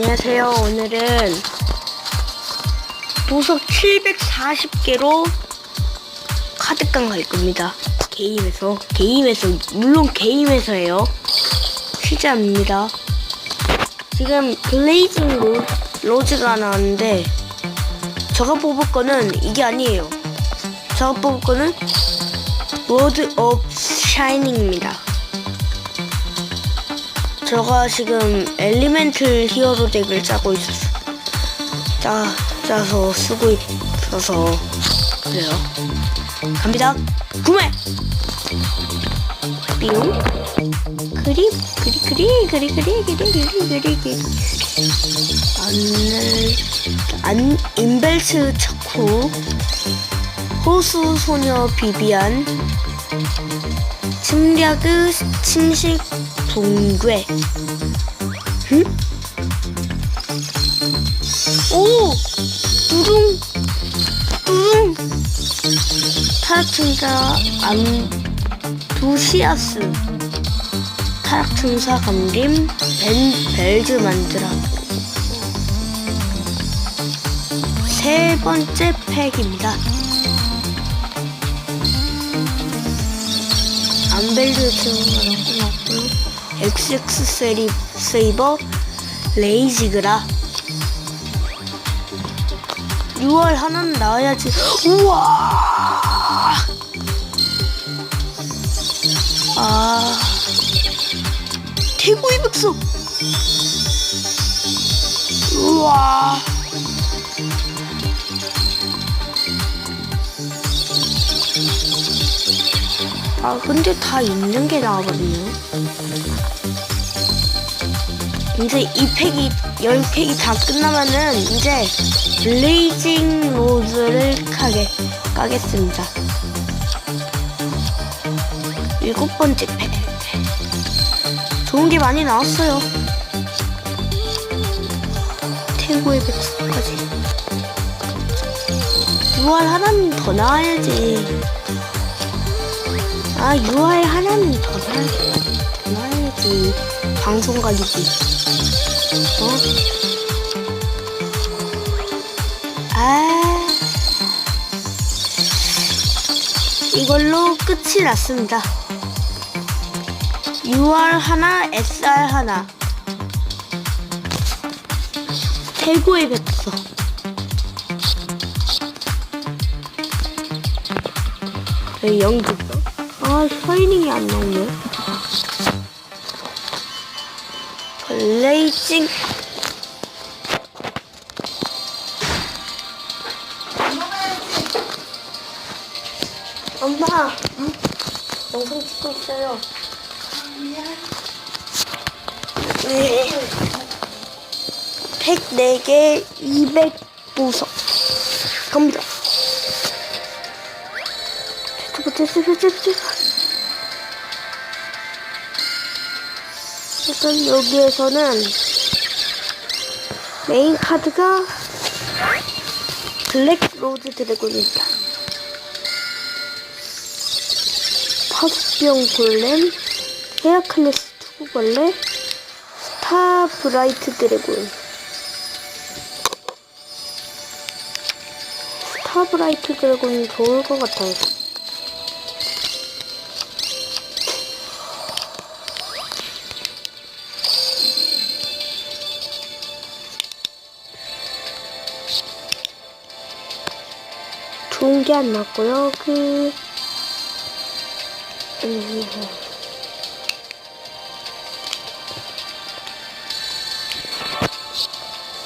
안녕하세요. 오늘은 보석 740개로 카드깡 갈 겁니다. 게임에서, 게임에서, 물론 게임에서예요. 시작입니다. 지금 블레이징 로, 로즈가 나왔는데 저가 뽑을 거는 이게 아니에요. 저가 뽑을 거는 워드 오브 샤이닝입니다. 제가 지금 엘리멘틀 히어로 덱을 짜고 있어서 짜, 짜서 쓰고 있어서 그래요. 갑니다. 구매! 뿅. 그리 그리 그리 그리 그리 그리 그리 그리 그리. 안을 안 인벨트 차쿠 호수 소녀 비비안 침략의 침식 동괴. 응? 오! 누룽! 누룽! 타락천사 암, 도시아스. 타락천사 감림, 벤, 벨즈 만드라. 세 번째 팩입니다. 안벨도 채우느라 끝났고. XX 세리, 세이버 레이지그라. 6월 하나는 나와야지. 우와! 아. 태고의 백석 우와! 아 근데 다 있는 게 나와버리네요 이제 이 팩이 10팩이 다 끝나면은 이제 블레이징 로즈를 가게 가겠습니다. 일곱 번째 팩. 좋은 게 많이 나왔어요. 태고의 백수까지. 6월 하나는 더 나와야지. 아, 유아의 하나는 더 사야 돼. 그만이지. 방송각이지. 어? 아. 이걸로 끝이 났습니다. 6월 하나, SR 하나. 최고의 백서. 연극. 아, 파이닝이 안 나오네. 레이징. 엄마, 응? 영상 찍고 있어요. 네. 104개 200보석. 갑니다. 됐어 일단 여기에서는 메인 카드가 블랙 로즈 드래곤입니다. 파수병 골렘, 헤어클래스 투구벌레, 스타 브라이트 드래곤. 스타 브라이트 드래곤이 좋을 것 같아요. 그게 안 나왔고요. 그 음.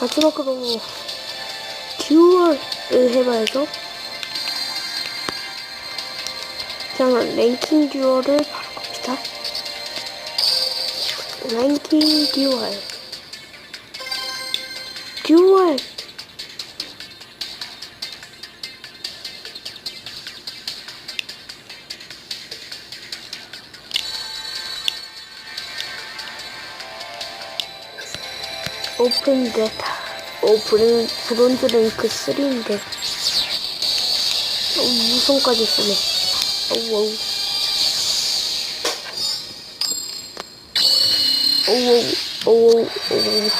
마지막으로 듀얼을 해봐야죠. 저는 랭킹 듀얼을 바로 갑시다. 랭킹 듀얼. 듀얼 오픈데 오 브론, 브론즈 랭크 3인데. 어, 무선까지 쓰네. 오우 오우. 오우 오우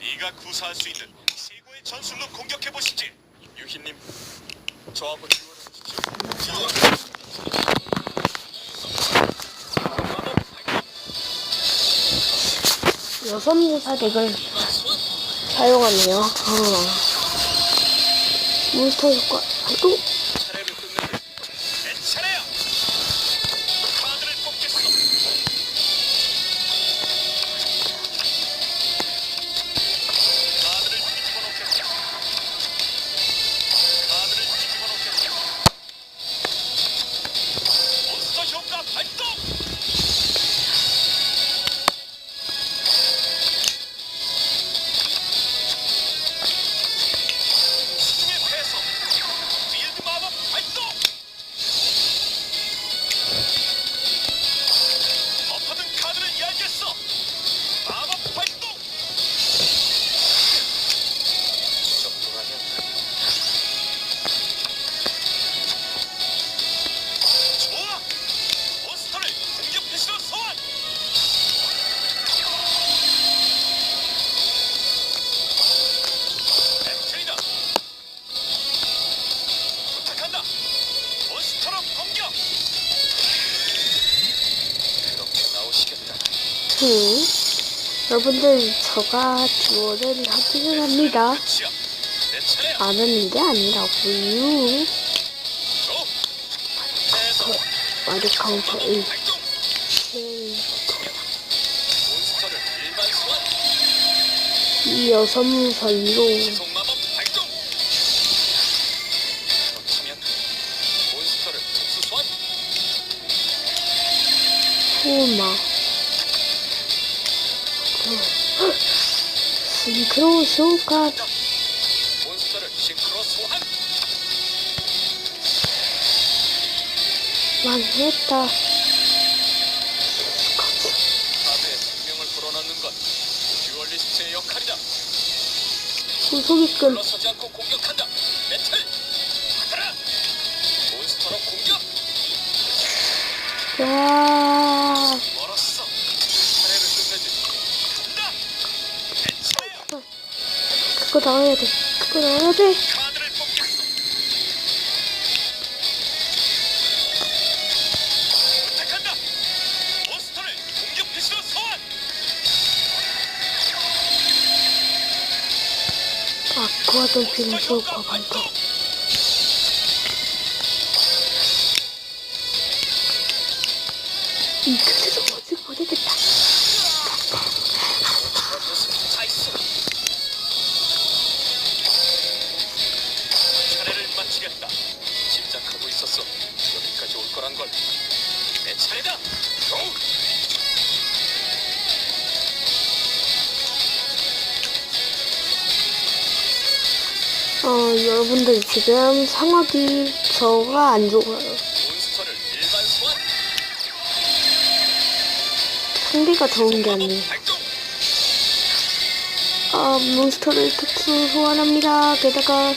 네가 있는 최고의 전술로 공격해 보시지. 유희님 저하고 듀얼을 하시죠 여성무사 덱을 사용하네요. 어. 몬스터 효과 끝내고 음. 여러분들 저가 듀오를 하기는 합니다. 안 하는 게 아니라고요. 마리 카운터 1. 발동. 몬스터를 일반 소환. 이 여성무사 2로 지속 마법 발동. 그렇다면 몬스터를 특수 소환. 후마. 싱크로 소환. 망했다. 카드의 생명을 불어넣는 건 듀얼리스트의 역할이다. 구속이 끈. 물러서지 않고 공격한다. 메탈. 받아라. 몬스터로 공격. 야 나와야 돼. 그거 나와야 돼. 카드를 뽑겠어. 부탁한다. 몬스터를 공격 패시로 소환. 아쿠아 돌핀 쇼카 발동. 어, 여러분들 지금 상황이 저가 안 좋아요. 상대가 좋은 게 아니에요. 아, 몬스터를 특수 소환합니다. 게다가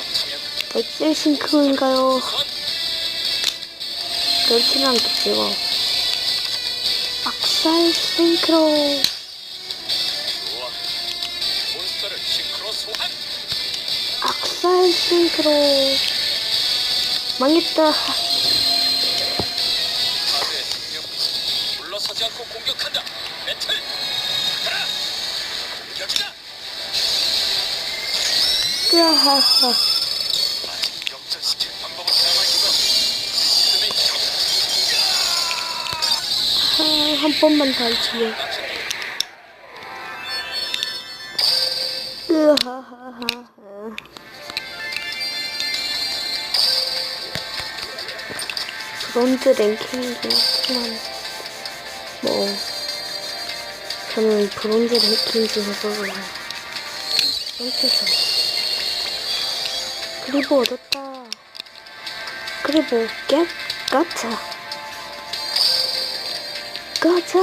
엑셀 싱크인가요? 그렇지는 않겠지요. 악살 싱크로. 악살 싱크로. 망했다. 물러서지 않고 공격한다. 배틀. 가라. 공격이다. 으하하. 역전시킬 아, 한 번만 더 할게요. 브론즈 랭킹이지만 뭐 저는 브론즈 랭킹 중에서 선택을 그리고 얻었다. 그리고 깨? 가차 가차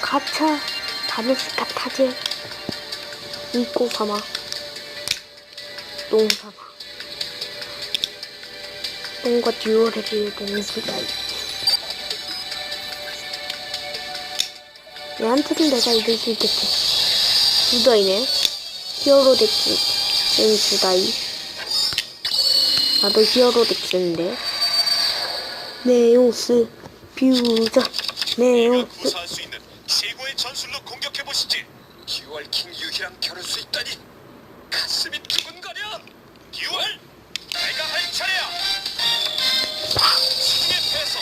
가차 다메스 카타제 이꼬 사마 똥 사마 해야 되는 수가 있지 얘한테는 내가 이길 수 있겠지 두다이네. 히어로 덱스. 응, 두다이. 나도 히어로. 네오스. 뷰저. 이를 네오스. 수 있는 최고의 전술로 공격해 보시지. 듀얼 킹 유희랑 겨룰 수 있다니 가슴이 두근거려. 듀얼, 내가 할 차례야. 수중의 패서,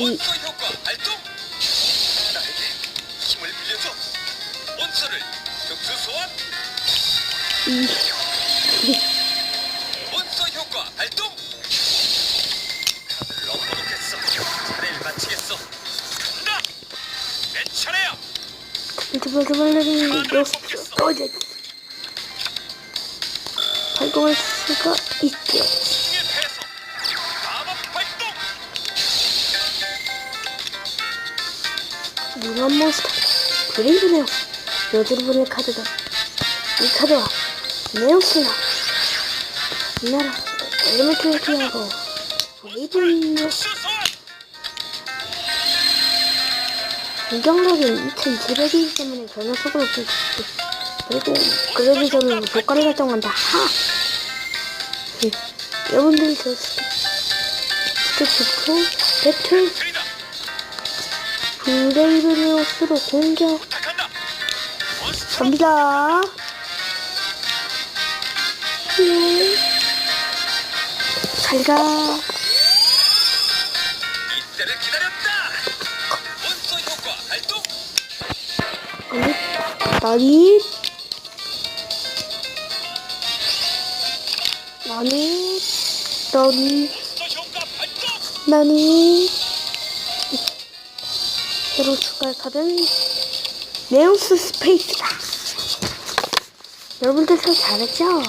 이! 이, 이. 몬스터 효과 발동! 카드를 엎어놓겠어! 차례를 마치겠어! 간다! 내 차례야! 유튜브에서 발레리 노스 어제 활동할 수가 있게. 무한 몬스터 브레이브 네오스 여드름의 카드다 이 카드와 네오스가 이 나라 엘리멘트를 피하고 소환! 공격력이 2700이기 때문에 전혀 속을 없을 수 있고 그리고 그러기 전에 효과를 발동한다 하! 예, 여러분들이 저 스텝 스텝 프로 배틀 브레이브 네오스로 공격 갑니다. 예. 잘 가. 이때를 기다렸다! 몬스터 효과 발동! 아니, 나니? 나니? 새로 카드는 네오스 스페이스다. 여러분들 저 잘했죠?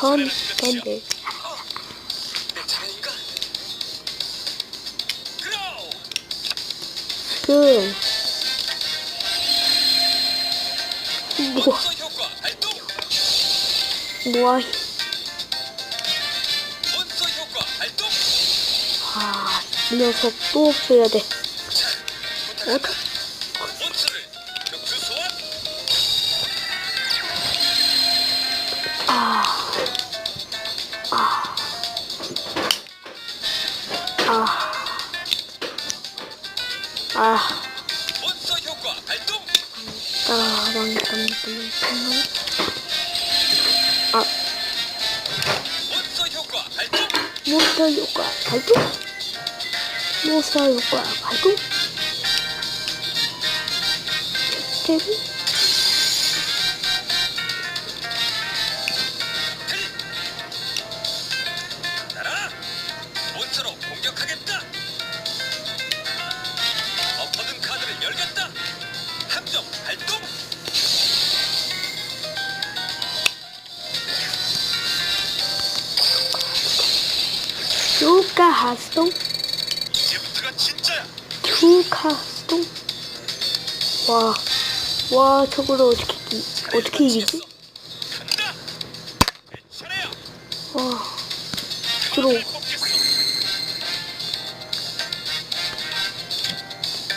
끝이야. 밴드. 그, 뭐, 뭐야. 발동 아, 이 녀석 또 없애야 돼. 자부 효과 발동. 데뷔. 날아 몬스터로 공격하겠다 엎어둔 카드를 열겠다 함정 발동 효과 하스동. 와, 와, 저걸 어떻게, 이- 어떻게 이기지? 와, 들어.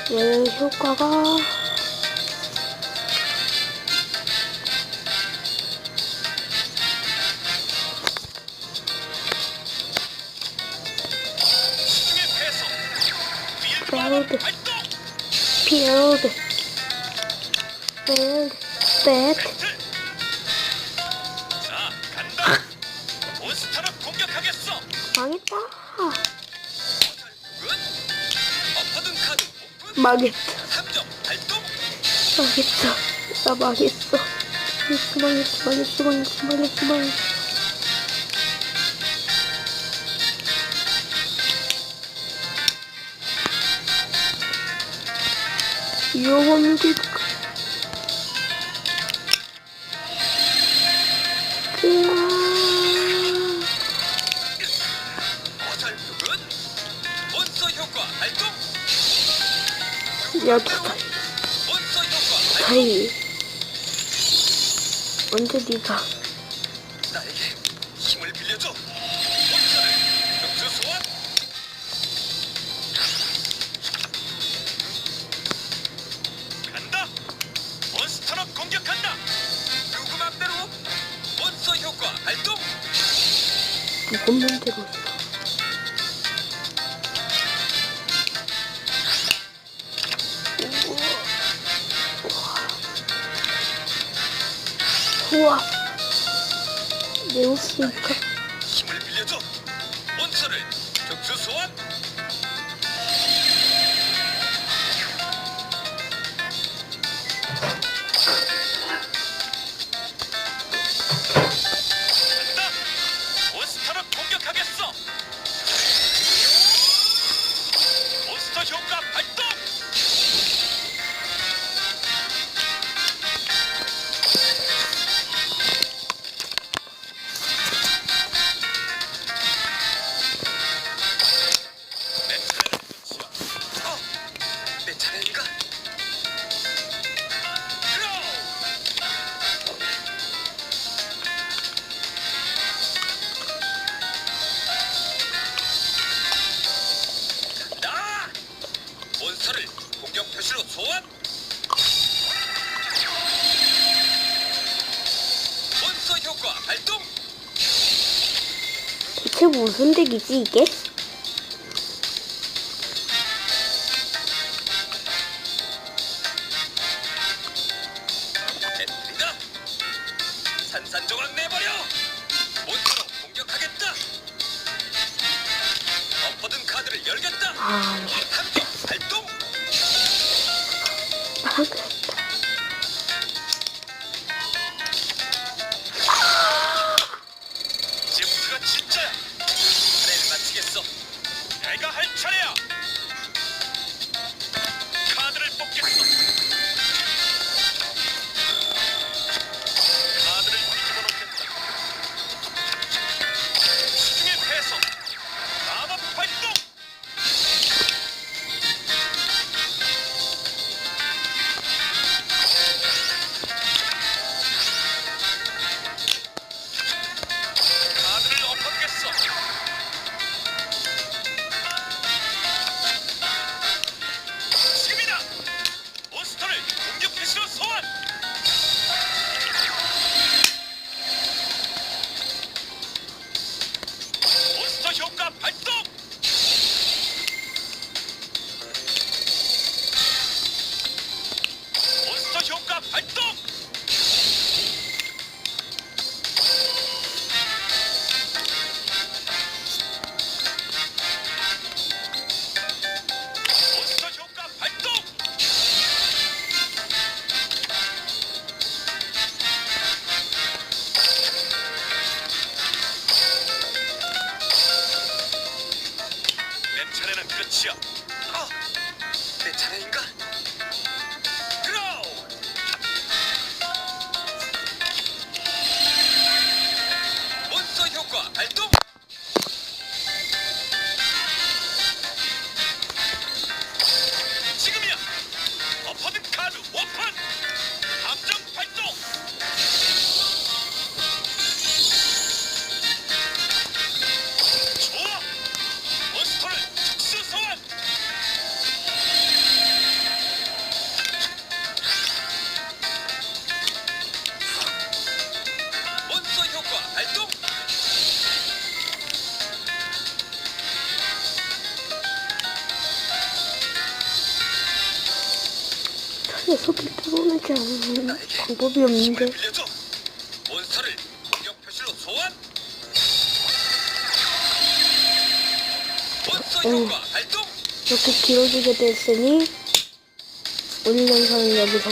얘 효과가 망했다. 3점 발동. 망했어. 나 망했어. 망했어, 망했어, 망했어, 망했어, 망했어, 망했어. 위험한 12살 사이 언제 니다 공격한다. 누구 맘대로 원서 효과 발동. 누구 맘대로. 있어 우 무슨 덱이지 이게? 산산조각 내버려. 몬스터로 공격하겠다. 엎어둔 카드를 열겠다. 아 예. 함정 발동. 망했다 matchup. 녀석을 뚫어내지 않으면 방법이 없는데 힘을 빌려줘. 몬스터를 공격 표시로 소환. 몬스터 어. 효과 발동. 이렇게 길어지게 됐으니 오늘 영상은 여기서